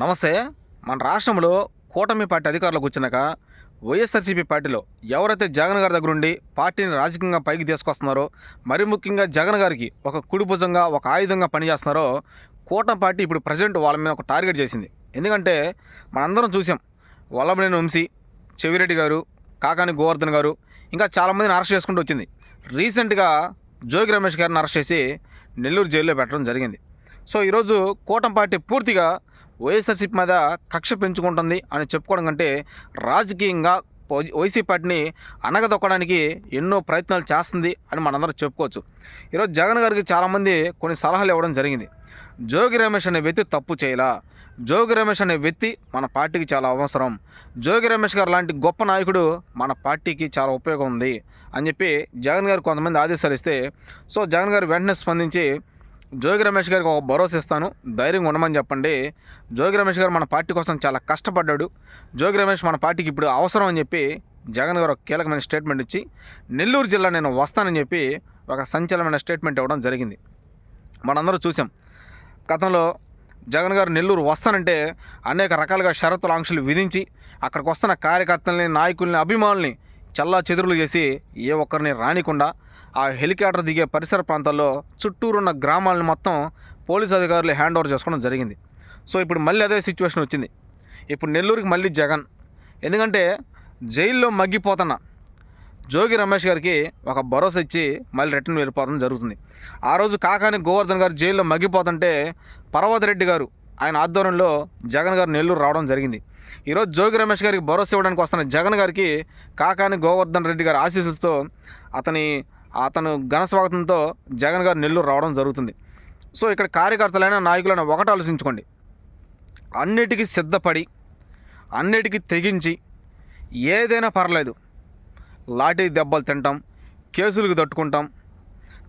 నమస్తే. మన రాష్ట్రంలో కూటమి పార్టీ అధికారులకు వచ్చినాక వైఎస్ఆర్సీపీ పార్టీలో ఎవరైతే జగన్ గారి దగ్గర ఉండి పార్టీని రాజకీయంగా పైకి తీసుకొస్తున్నారో మరి ముఖ్యంగా జగన్ గారికి ఒక కుడిభుజంగా ఒక ఆయుధంగా పనిచేస్తున్నారో కూటమి పార్టీ ఇప్పుడు ప్రజెంట్ వాళ్ళ మీద ఒక టార్గెట్ చేసింది. ఎందుకంటే మనందరం చూసాం వల్లభనేని వంశీ చెవిరెడ్డి గారు కాకాని గోవర్ధన్ గారు ఇంకా చాలామందిని అరెస్ట్ చేసుకుంటూ వచ్చింది. రీసెంట్గా జోగి రమేష్ గారిని అరెస్ట్ చేసి నెల్లూరు జైల్లో పెట్టడం జరిగింది. సో ఈరోజు కూటమి పార్టీ పూర్తిగా వైఎస్ఆర్సీపీ మీద కక్ష పెంచుకుంటుంది అని చెప్పుకోవడం కంటే రాజకీయంగా వైసీపీ పార్టీని అనగదొక్కడానికి ఎన్నో ప్రయత్నాలు చేస్తుంది అని మనందరం చెప్పుకోవచ్చు. ఈరోజు జగన్ గారికి చాలామంది కొన్ని సలహాలు ఇవ్వడం జరిగింది. జోగి రమేష్ అనే వ్యక్తి తప్పు చేయలా. జోగి రమేష్ అనే వ్యక్తి మన పార్టీకి చాలా అవసరం. జోగి రమేష్ గారు లాంటి గొప్ప నాయకుడు మన పార్టీకి చాలా ఉపయోగం ఉంది అని చెప్పి జగన్ గారు కొంతమంది ఆదేశాలు ఇస్తే సో జగన్ గారు వెంటనే స్పందించి జోగి రమేష్ గారికి ఒక భరోసా ఇస్తాను. ధైర్యంగా ఉండమని చెప్పండి. జోగి రమేష్ గారు మన పార్టీ కోసం చాలా కష్టపడ్డాడు. జోగి రమేష్ మన పార్టీకి ఇప్పుడు అవసరం అని చెప్పి జగన్ గారు ఒక కీలకమైన స్టేట్మెంట్ ఇచ్చి నెల్లూరు జిల్లా నేను వస్తానని చెప్పి ఒక సంచలనమైన స్టేట్మెంట్ ఇవ్వడం జరిగింది. మనందరూ చూసాం గతంలో జగన్ గారు నెల్లూరు వస్తానంటే అనేక రకాలుగా షరతుల ఆంక్షలు విధించి అక్కడికి వస్తున్న కార్యకర్తల్ని నాయకుల్ని అభిమానుల్ని చల్లా చెదురులు చేసి ఏ ఒక్కరిని రానికుండా ఆ హెలికాప్టర్ దిగే పరిసర ప్రాంతాల్లో చుట్టూరున్న గ్రామాలను మొత్తం పోలీస్ అధికారులు హ్యాండ్ ఓవర్ చేసుకోవడం జరిగింది. సో ఇప్పుడు మళ్ళీ అదే సిచ్యువేషన్ వచ్చింది. ఇప్పుడు నెల్లూరుకి మళ్ళీ జగన్. ఎందుకంటే జైల్లో మగ్గిపోతున్న జోగి రమేష్ గారికి ఒక భరోసా ఇచ్చి మళ్ళీ రిటర్న్ వెళ్ళిపోవడం జరుగుతుంది. ఆ రోజు కాకాని గోవర్ధన్ గారు జైల్లో మగ్గిపోతుంటే పర్వతరెడ్డి గారు ఆయన ఆధ్వర్యంలో జగన్ గారు నెల్లూరు రావడం జరిగింది. ఈరోజు జోగి రమేష్ గారికి భరోసా ఇవ్వడానికి వస్తున్న జగన్ గారికి కాకాని గోవర్ధన్ రెడ్డి గారి ఆశీస్సులతో అతని అతను ఘన స్వాగతంతో జగన్ గారు నెల్లూరు రావడం జరుగుతుంది. సో ఇక్కడ కార్యకర్తలైన నాయకులైన ఒకటి ఆలోచించుకోండి. అన్నిటికీ సిద్ధపడి అన్నిటికీ తెగించి ఏదైనా పర్లేదు. లాఠీ దెబ్బలు తింటాం కేసులకు తట్టుకుంటాం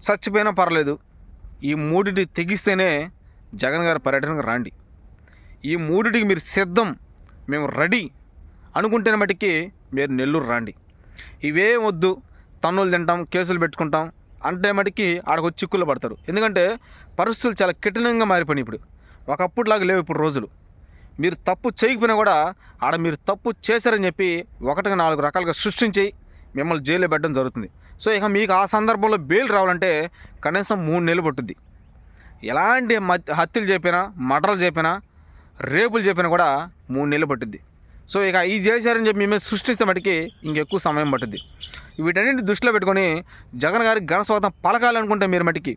చచ్చిపోయినా పర్లేదు. ఈ మూడిటి తెగిస్తేనే జగన్ గారి పర్యటనకు రాండి. ఈ మూడిటికి మీరు సిద్ధం. మేము రెడీ అనుకుంటేనే మటుకి మీరు నెల్లూరు రండి. ఇవే వద్దు తన్నులు తింటాం కేసులు పెట్టుకుంటాం అంటే మటుకి ఆడకు చిక్కులు పడతారు. ఎందుకంటే పరిస్థితులు చాలా కఠినంగా మారిపోయినాయి ఇప్పుడు. ఒకప్పుడులాగా లేవు ఇప్పుడు రోజులు. మీరు తప్పు చేయకపోయినా కూడా ఆడ మీరు తప్పు చేశారని చెప్పి ఒకటికి నాలుగు రకాలుగా సృష్టించి మిమ్మల్ని జైల్లో పెట్టడం జరుగుతుంది. సో ఇక మీకు ఆ సందర్భంలో బెయిల్ రావాలంటే కనీసం మూడు నెలలు పట్టుద్ది. ఎలాంటి మత్- హత్యలు చెప్పినా మర్డర్లు చెప్పినా రేపులు చెప్పినా కూడా మూడు నెలలు పట్టుద్ది. సో ఇక ఈ చేశారని చెప్పి మేము సృష్టిస్తే మటుకి ఇంకెక్కువ సమయం పట్టుద్ది. వీటన్నింటి దృష్టిలో పెట్టుకొని జగన్ గారికి ఘనస్వాతం పలకాలనుకుంటే మీరు మటుకి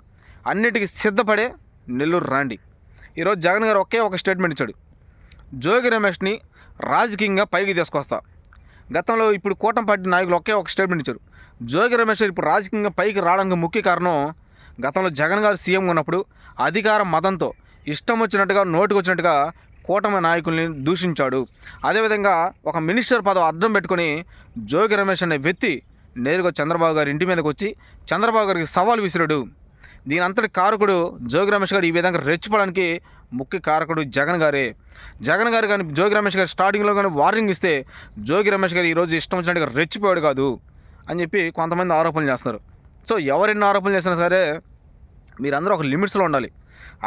అన్నిటికీ సిద్ధపడే నెల్లూరు రాండి. ఈరోజు జగన్ గారు ఒకే ఒక స్టేట్మెంట్ ఇచ్చాడు. జోగి రమేష్ని రాజకీయంగా పైకి తీసుకొస్తా. గతంలో ఇప్పుడు కూటమి పార్టీ నాయకులు ఒకే ఒక స్టేట్మెంట్ ఇచ్చారు. జోగి రమేష్ ఇప్పుడు రాజకీయంగా పైకి రావడానికి ముఖ్య కారణం గతంలో జగన్ గారు సీఎం ఉన్నప్పుడు అధికార మతంతో ఇష్టం వచ్చినట్టుగా నోటికి వచ్చినట్టుగా కూటమి నాయకుల్ని దూషించాడు. అదేవిధంగా ఒక మినిస్టర్ పదవి అర్థం పెట్టుకొని జోగి రమేష్ అనే వ్యక్తి నేరుగా చంద్రబాబు గారి ఇంటి మీదకి వచ్చి చంద్రబాబు గారికి సవాల్ విసిరాడు. దీని అంతటి కారకుడు జోగి రమేష్ గారు ఈ విధంగా రెచ్చిపోవడానికి ముఖ్య కారకుడు జగన్ గారే. జగన్ గారు కానీ జోగి రమేష్ గారు స్టార్టింగ్లో కానీ వార్నింగ్ ఇస్తే జోగి రమేష్ గారు ఈరోజు ఇష్టం వచ్చినట్టుగా రెచ్చిపోయాడు కాదు అని చెప్పి కొంతమంది ఆరోపణలు చేస్తున్నారు. సో ఎవరెన్ని ఆరోపణలు చేసినా సరే మీరందరూ ఒక లిమిట్స్లో ఉండాలి.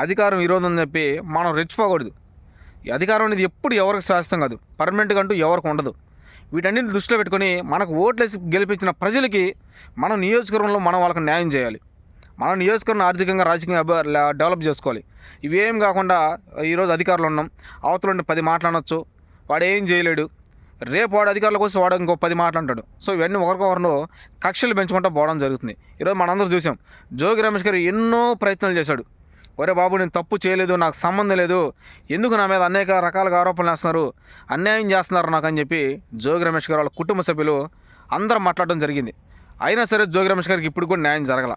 అధికారం ఈరోజు అని చెప్పి మనం రెచ్చిపోకూడదు. ఈ అధికారం అనేది ఎప్పుడు ఎవరికి శాశ్వతం కాదు. పర్మనెంట్గా అంటూ ఎవరికి ఉండదు. వీటన్నిటిని దృష్టిలో పెట్టుకొని మనకు ఓట్లేసి గెలిపించిన ప్రజలకి మన నియోజకవర్గంలో మనం వాళ్ళకి న్యాయం చేయాలి. మన నియోజకవర్గం ఆర్థికంగా రాజకీయంగా డెవలప్ చేసుకోవాలి. ఇవేం కాకుండా ఈరోజు అధికారులు ఉన్నాం. అవతల ఉండి పది మాట్లాడవచ్చు వాడు ఏం చేయలేడు. రేపు వాడు అధికారులకు కోసం వాడు ఇంకో పది మాట్లాంటాడు సో ఇవన్నీ ఒకరికొకరు కక్షలు పెంచుకుంటూ పోవడం జరుగుతుంది. ఈరోజు మనందరూ చూసాం. జోగి రమేష్ గారు ఎన్నో ప్రయత్నాలు చేశాడు. ఒరే బాబు నేను తప్పు చేయలేదు నాకు సంబంధం లేదు. ఎందుకు నా మీద అనేక రకాలుగా ఆరోపణలు వేస్తున్నారు? అన్యాయం చేస్తున్నారు నాకు అని చెప్పి జోగి రమేష్ గారు వాళ్ళ కుటుంబ సభ్యులు అందరం మాట్లాడడం జరిగింది. అయినా సరే జోగి రమేష్ గారికి ఇప్పుడు కూడా న్యాయం జరగల.